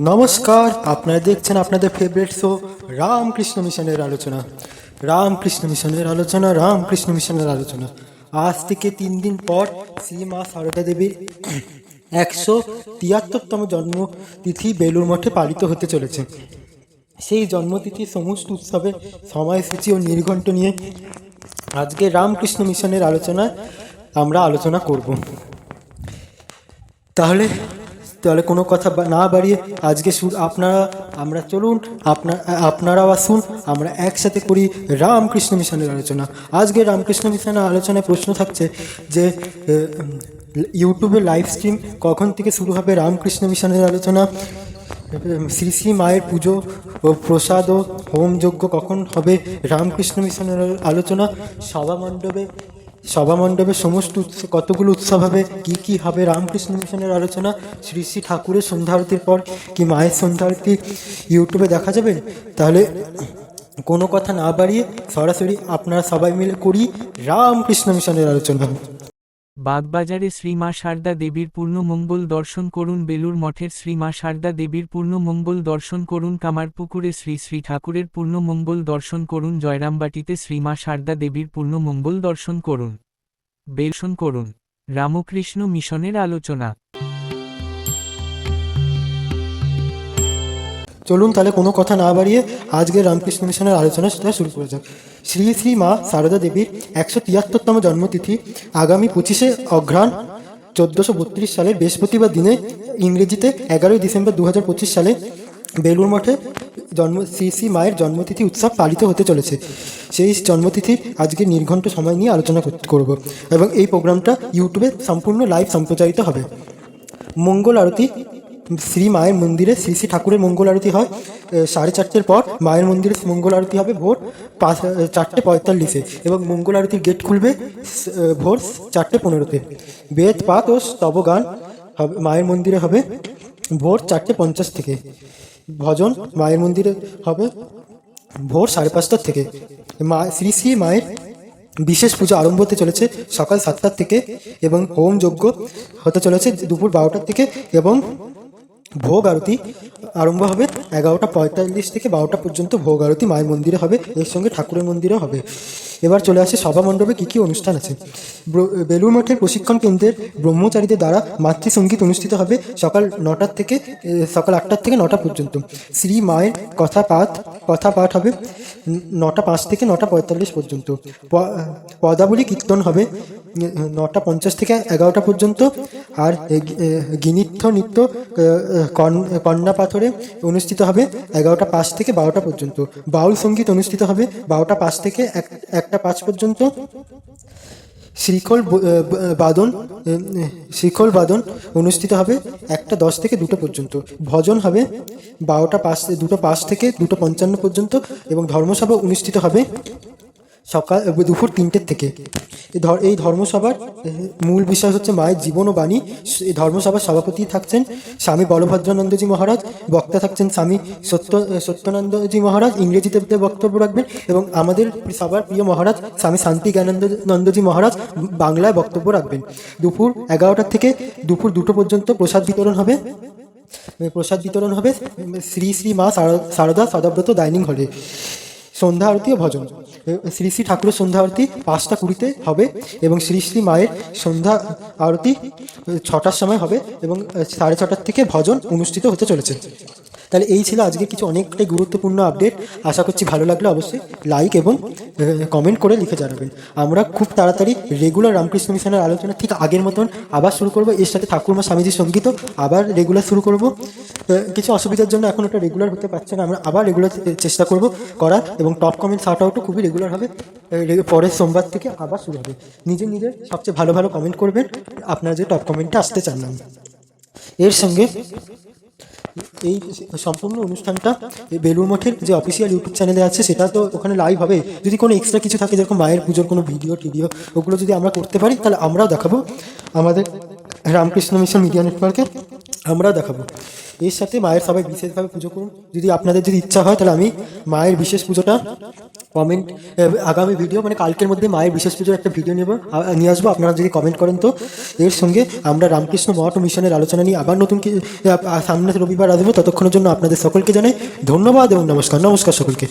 নমস্কার, আপনারা দেখছেন আপনাদের ফেভারিট শো রামকৃষ্ণ মিশনের আলোচনা। রামকৃষ্ণ মিশনের আলোচনা, রামকৃষ্ণ মিশনের আলোচনা। আজ থেকে তিন দিন পর শ্রী মা সারদা দেবীর একশো তিয়াত্তরতম জন্মতিথি বেলুর মঠে পালিত হতে চলেছে। সেই জন্মতিথির সমস্ত উৎসবের সময়সূচি ও নির্ঘণ্ট নিয়ে আজকে রামকৃষ্ণ মিশনের আলোচনায় আমরা আলোচনা করব। তাহলে তাহলে কোনো কথা না বাড়িয়ে আজকে শুরু আপনারা, আমরা চলুন, আপনার, আপনারাও আসুন, আমরা একসাথে করি রামকৃষ্ণ মিশনের আলোচনা। আজকে রামকৃষ্ণ মিশনের আলোচনায় প্রশ্ন থাকছে যে ইউটিউবে লাইভ স্ট্রিম কখন থেকে শুরু হবে রামকৃষ্ণ মিশনের আলোচনা? শ্রী শ্রী মায়ের পুজো ও প্রসাদ ও হোম যজ্ঞ কখন হবে রামকৃষ্ণ মিশনের আলোচনা? সভা মণ্ডপে সভা মণ্ডপে সমস্ত কতগুলো উৎসব হবে, কী কী হবে, রামকৃষ্ণ মিশনের আলোচনা, শ্রী শ্রী ঠাকুরের সন্ধ্যা আরতির পর কি মায়ের সন্ধ্যা আরতি ইউটিউবে দেখা যাবে? তাহলে কোনো কথা না বাড়িয়ে সরাসরি আপনারা সবাই মিলে করি রামকৃষ্ণ মিশনের আলোচনা। বাগবাজারে শ্রী মা সারদা দেবীর পূর্ণ মঙ্গল দর্শন করুন বেলুর মঠের শ্রী মা সারদা দেবীর পূর্ণ মঙ্গল দর্শন করুন, কামারপুকুরে শ্রী শ্রী ঠাকুরের পূর্ণ মঙ্গল দর্শন করুন, জয়রামবাটিতে শ্রী মা সারদা দেবীর পূর্ণ মঙ্গল দর্শন করুন বেলশন করুন। রামকৃষ্ণ মিশনের আলোচনা। চলুন তাহলে কোনো কথা না বাড়িয়ে আজকে রামকৃষ্ণ মিশনের আলোচনা সেটা শুরু করা যাক। শ্রী শ্রী মা সারদা দেবীর একশো তিয়াত্তরতম জন্মতিথি আগামী পঁচিশে অঘ্রাণ চোদ্দোশো বত্রিশ সালে বৃহস্পতিবার দিনে ইংরেজিতে এগারোই ডিসেম্বর দু হাজার পঁচিশ সালে বেলুর মঠে জন্ম, শ্রী শ্রী মায়ের জন্মতিথি উৎসব পালিত হতে চলেছে। সেই জন্মতিথির আজকে নির্ঘণ্ট সময় নিয়ে আলোচনা কর- করব এবং এই প্রোগ্রামটা ইউটিউবে সম্পূর্ণ লাইভ সম্প্রচারিত হবে। মঙ্গল আরতি শ্রী মায়ের মন্দিরে শ্রী শ্রী ঠাকুরের মঙ্গল আরতি হয় সাড়ে চারটের পর মায়ের মন্দিরে মঙ্গল আরতি হবে ভোর পাঁচ চারটে পঁয়তাল্লিশে এবং মঙ্গল আরতির গেট খুলবে ভোর চারটে পনেরোতে। বেদ পাত ও স্তবগান হবে, মায়ের মন্দিরে হবে ভোর চারটে পঞ্চাশ থেকে। ভজন মায়ের মন্দিরে হবে ভোর সাড়ে পাঁচটার থেকে। মা, শ্রী শ্রী মায়ের বিশেষ পুজো আরম্ভ হতে চলেছে সকাল সাতটার থেকে এবং হোম যজ্ঞ হতে চলেছে দুপুর বারোটার থেকে এবং ভোগ আরতি আরম্ভ হবে এগারোটা পঁয়তাল্লিশ থেকে বারোটা পর্যন্ত ভোগ আরতি মায়ের মন্দিরে হবে, এর সঙ্গে ঠাকুরের মন্দিরে হবে। এবার চলে আসে সভা মণ্ডপে কী কী অনুষ্ঠান আছে। বেলুর মঠের প্রশিক্ষণ কেন্দ্রের ব্রহ্মচারীদের দ্বারা মাতৃসঙ্গীত অনুষ্ঠিত হবে সকাল নটার থেকে সকাল আটটার থেকে নটা পর্যন্ত। শ্রী মায়ের কথা পাঠ কথা পাঠ হবে নটা পাঁচ থেকে নটা পঁয়তাল্লিশ পর্যন্ত। পদাবলী কীর্তন হবে নটা পঞ্চাশ থেকে এগারোটা পর্যন্ত আর গিনিত্থ নৃত্য কন্যা পাথরে অনুষ্ঠিত হবে এগারোটা পাঁচ থেকে বারোটা পর্যন্ত। বাউল সংগীত অনুষ্ঠিত হবে বারোটা পাঁচ থেকে এক একটা পাঁচ পর্যন্ত। শ্রীখোল বাদন এ, বাদন অনুষ্ঠিত হবে একটা দশ থেকে দুটো পর্যন্ত। ভজন হবে বারোটা পাঁচ দুটো পাঁচ থেকে দুটো পঞ্চান্ন পর্যন্ত এবং ধর্মসভা অনুষ্ঠিত হবে সকাল দুপুর তিনটের থেকে। এই ধর্মসভার মূল বিষয় হচ্ছে মায়ের জীবন ও বাণী। এই ধর্মসভার সভাপতি থাকছেন স্বামী বলভদ্রানন্দজি মহারাজ, বক্তা থাকছেন স্বামী সত্য সত্যানন্দজি মহারাজ, ইংরেজিতে বক্তব্য রাখবেন এবং আমাদের সবার প্রিয় মহারাজ স্বামী শান্তি জ্ঞানানন্দ নন্দজি মহারাজ বাংলায় বক্তব্য রাখবেন। দুপুর এগারোটার থেকে দুপুর দুটো পর্যন্ত প্রসাদ বিতরণ হবে। প্রসাদ বিতরণ হবে শ্রী শ্রী মা সারদা সদাব্রত ডাইনিং হলে। সন্ধ্যা আরতি ও ভজন। শ্রী শ্রী ঠাকুরের সন্ধ্যা আরতি পাঁচটা কুড়িতে হবে এবং শ্রী শ্রী মায়ের সন্ধ্যা আরতি ছটার সময় হবে এবং সাড়ে ছটার থেকে ভজন অনুষ্ঠিত হতে চলেছে। তাহলে এই ছিল আজকে কিছু অনেকটাই গুরুত্বপূর্ণ আপডেট আশা করছি ভালো লাগলে অবশ্যই। লাইক এবং কমেন্ট করে লিখে জানাবেন। আমরা খুব তাড়াতাড়ি রেগুলার রামকৃষ্ণ মিশনের আলোচনা ঠিক আগের মতন আবার শুরু করব। এর সাথে ঠাকুরমা স্বামীজির সঙ্গীতও আবার রেগুলার শুরু করব। কিছু অসুবিধার জন্য এখন ওটা রেগুলার হতে পারছে না। আমরা আবার রেগুলার চেষ্টা করব করার এবং টপ কমেন্ট শার্ট আউটও খুবই রেগুলার হবে। পরের সোমবার থেকে আবার শুরু হবে। নিজের নিজের সবচেয়ে ভালো ভালো কমেন্ট করবেন। আপনারা যে টপ কমেন্টে আসতে চান না। এর সঙ্গে এই সম্পূর্ণ অনুষ্ঠানটা বেলুর মঠের যে অফিসিয়াল ইউটিউব চ্যানেলে আছে, সেটা তো ওখানে লাইভ হবে। যদি কোনো এক্সট্রা কিছু থাকে, যেরকম মায়ের পুজোর কোনো ভিডিও টিডিও, ওগুলো যদি আমরা করতে পারি, তাহলে আমরাও দেখাবো। আমাদের রামকৃষ্ণ মিশন মিডিয়া নেটওয়ার্কে আমরাও দেখাবো। এর সাথে মায়ের সবাই বিশেষভাবে পুজো করুন। যদি আপনাদের যদি ইচ্ছা হয়, তাহলে আমি মায়ের বিশেষ পুজোটা কমেন্ট আগামী ভিডিও মানে কালকের মধ্যে মায়ের বিশেষ পুজোর একটা ভিডিও নেব। নিয়ে আসব, আপনারা যদি কমেন্ট করেন তো। এর সঙ্গে আমরা রামকৃষ্ণ মঠ মিশনের আলোচনা নিয়ে আবার নতুন সামনে রবিবার আসব, ততক্ষণের জন্য আপনাদের সকলকে জানাই ধন্যবাদ এবং নমস্কার। নমস্কার সকলকে।